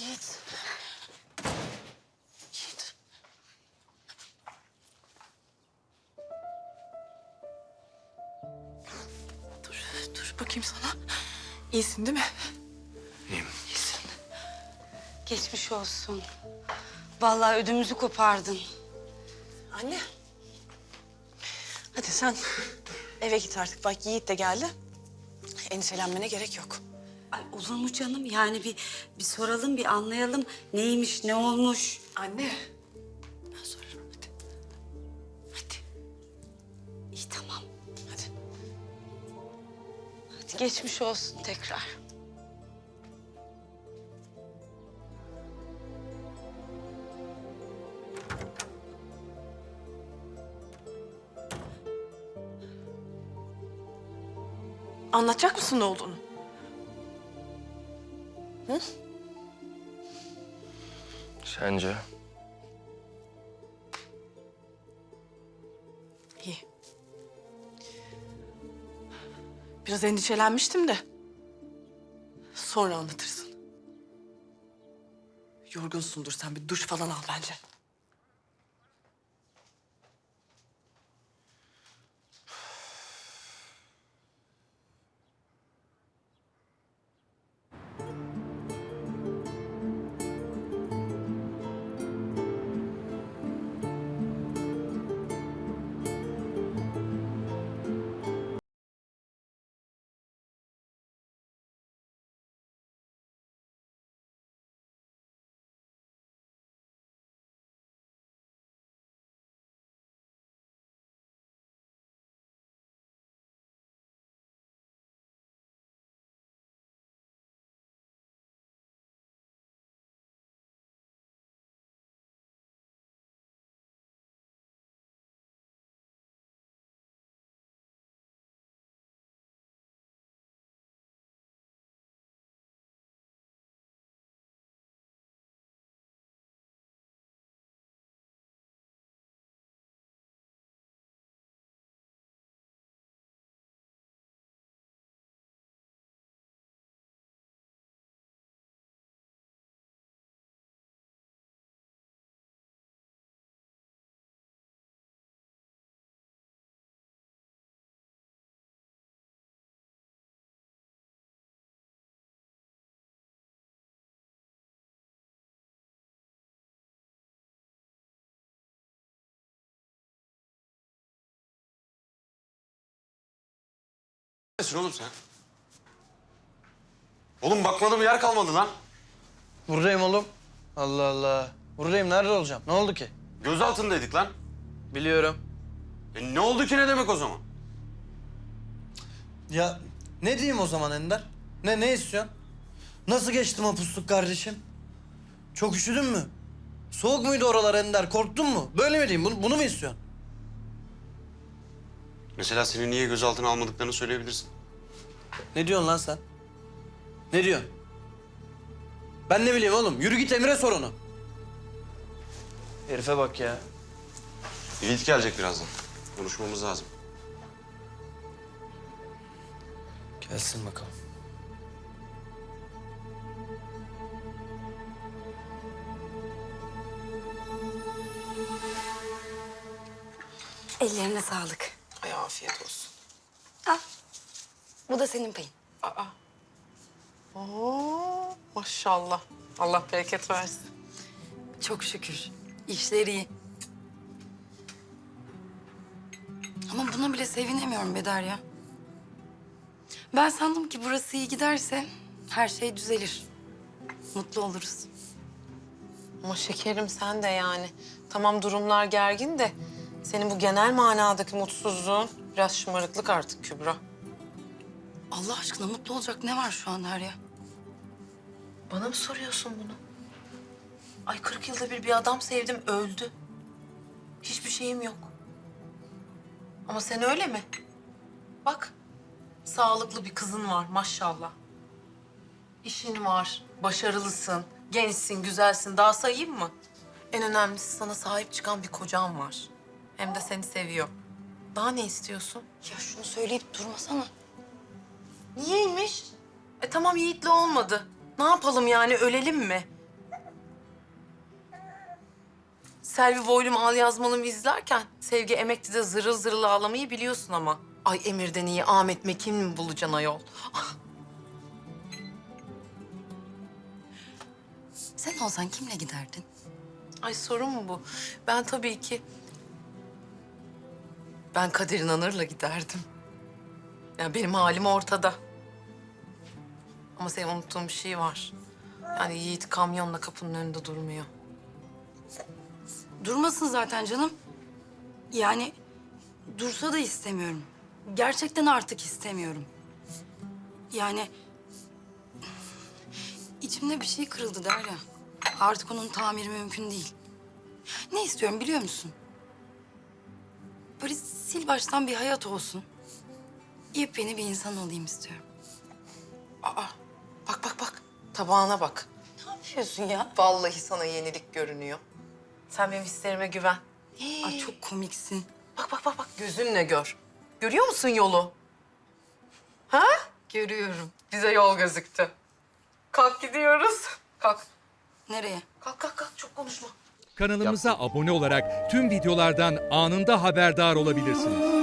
Yiğit. Yiğit. Dur, dur bakayım sana. İyisin değil mi? İyiyim. İyisin. Geçmiş olsun. Vallahi ödümüzü kopardın. Anne. Hadi sen eve git artık. Bak Yiğit de geldi. Endişelenmene gerek yok. Ay olur mu canım? Yani bir bir soralım, bir anlayalım. Neymiş, ne olmuş? Anne. Ben sorarım hadi. Hadi. İyi tamam. Hadi. Hadi geçmiş olsun tekrar. Anlatacak mısın ne olduğunu? Sence? İyi. Biraz endişelenmiştim de. Sonra anlatırsın. Yorgunsundur sen bir duş falan al bence. Nesin oğlum sen? Oğlum bakmadığım yer kalmadı lan. Buradayım oğlum. Allah Allah. Buradayım. Nerede olacağım? Ne oldu ki? Gözaltındaydık lan. Biliyorum. E ne oldu ki ne demek o zaman? Ya ne diyeyim o zaman Ender? Ne ne istiyorsun? Nasıl geçtim o pusluk kardeşim? Çok üşüdün mü? Soğuk muydu oralar Ender? Korktun mu? Böyle mi diyeyim? Bunu, bunu mu istiyorsun? Mesela seni niye gözaltına almadıklarını söyleyebilirsin. Ne diyorsun lan sen? Ne diyorsun? Ben ne bileyim oğlum? Yürü git Emre sor onu. Herife bak ya. Yiğit gelecek birazdan. Konuşmamız lazım. Gelsin bakalım. Ellerine sağlık. Ay afiyet olsun. Al. Bu da senin payın. Aa. Oo, maşallah. Allah bereket versin. Çok şükür. İşleri iyi. Ama buna bile sevinemiyorum Bedar ya. Ben sandım ki burası iyi giderse her şey düzelir. Mutlu oluruz. Ama şekerim sen de yani. Tamam durumlar gergin de senin bu genel manadaki mutsuzluğun biraz şımarıklık artık Kübra. Allah aşkına mutlu olacak ne var şu an Derya? Bana mı soruyorsun bunu? Ay 40 yılda bir bir adam sevdim öldü. Hiçbir şeyim yok. Ama sen öyle mi? Bak sağlıklı bir kızın var maşallah. İşin var, başarılısın, gençsin, güzelsin. Daha sayayım mı? En önemlisi sana sahip çıkan bir kocan var. Hem de seni seviyor. Daha ne istiyorsun? Ya şunu söyleyip durmasana. Niyeymiş? E tamam Yiğit'le olmadı. Ne yapalım yani ölelim mi? Selvi Boylum Al Yazmalım'ı izlerken Sevgi Emekli'de zırıl zırıl ağlamayı biliyorsun ama. Ay Emir'den iyi Ahmet Mekin mi bulacaksın ayol? Sen olsan kimle giderdin? Ay sorun mu bu? Ben tabii ki... Ben Kadir İnanır'la giderdim. Ya benim halim ortada. Ama senin unuttuğun bir şey var. Yani Yiğit kamyonla kapının önünde durmuyor. Durmasın zaten canım. Yani dursa da istemiyorum. Gerçekten artık istemiyorum. Yani içimde bir şey kırıldı Derya. Artık onun tamiri mümkün değil. Ne istiyorum biliyor musun? Böyle sil baştan bir hayat olsun. Yepyeni bir insan olayım istiyorum. Aa, bak bak bak. Tabağına bak. Ne yapıyorsun ya? Vallahi sana yenilik görünüyor. Sen benim hislerime güven. Ay çok komiksin. Bak bak bak bak gözünle gör. Görüyor musun yolu? Ha? Görüyorum. Bize yol gözüktü. Kalk gidiyoruz. Kalk. Nereye? Kalk kalk kalk çok konuşma. Kanalımıza abone olarak tüm videolardan anında haberdar olabilirsiniz.